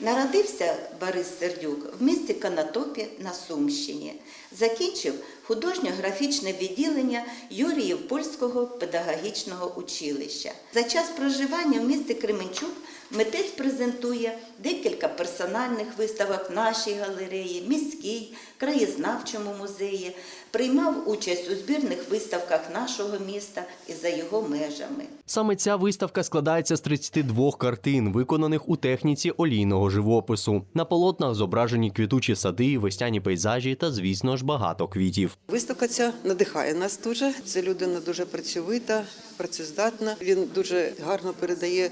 Народився Борис Сердюк в місті Канатопі на Сумщині. Закінчив художньо-графічне відділення Юріїв Польського педагогічного училища. За час проживання в місті Кременчук митець презентує декілька персональних виставок нашій галереї, міській, краєзнавчому музеї, приймав участь у збірних виставках нашого міста і за його межами. Саме ця виставка складається з 32 картин, виконаних у техніці олійного живопису. На полотнах зображені квітучі сади, весняні пейзажі та, звісно ж, багато квітів. Виставка ця надихає нас дуже. Це людина дуже працьовита, працездатна. Він дуже гарно передає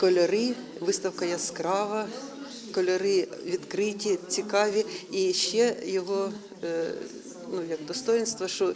кольори. Виставка яскрава, кольори відкриті, цікаві. І ще його е, ну, як достоинство, що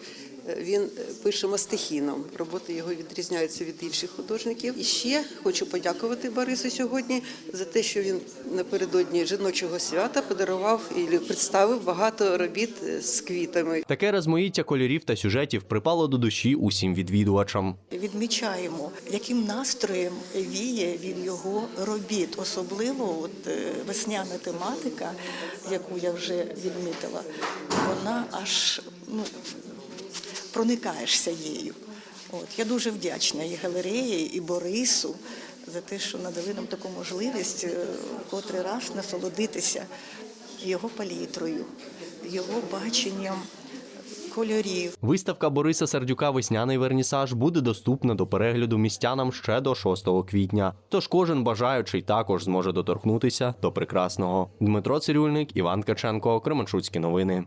він пише мастихіном. Роботи його відрізняються від інших художників. І ще хочу подякувати Борису сьогодні за те, що він напередодні жіночого свята подарував і представив багато робіт е, з квітами. Таке розмаїття кольорів та сюжетів припало до душі усім відвідувачам. відмічаємо, яким настроєм віє від його робіт. Особливо от е, весняна тематика, яку я вже відмітила, вона аж ну, проникаєшся її. От я дуже вдячна і галереї, і Борису за те, що надали нам таку можливість е, котрий раз насолодитися його палітрою, його баченням кольорів. Виставка Бориса Сердюка Весняний вернісаж буде доступна до перегляду містянам ще до 6 квітня. Тож кожен бажаючий також зможе доторкнутися до прекрасного. Дмитро Цирюльник, Іван Каченко, Кременчуцькі новини.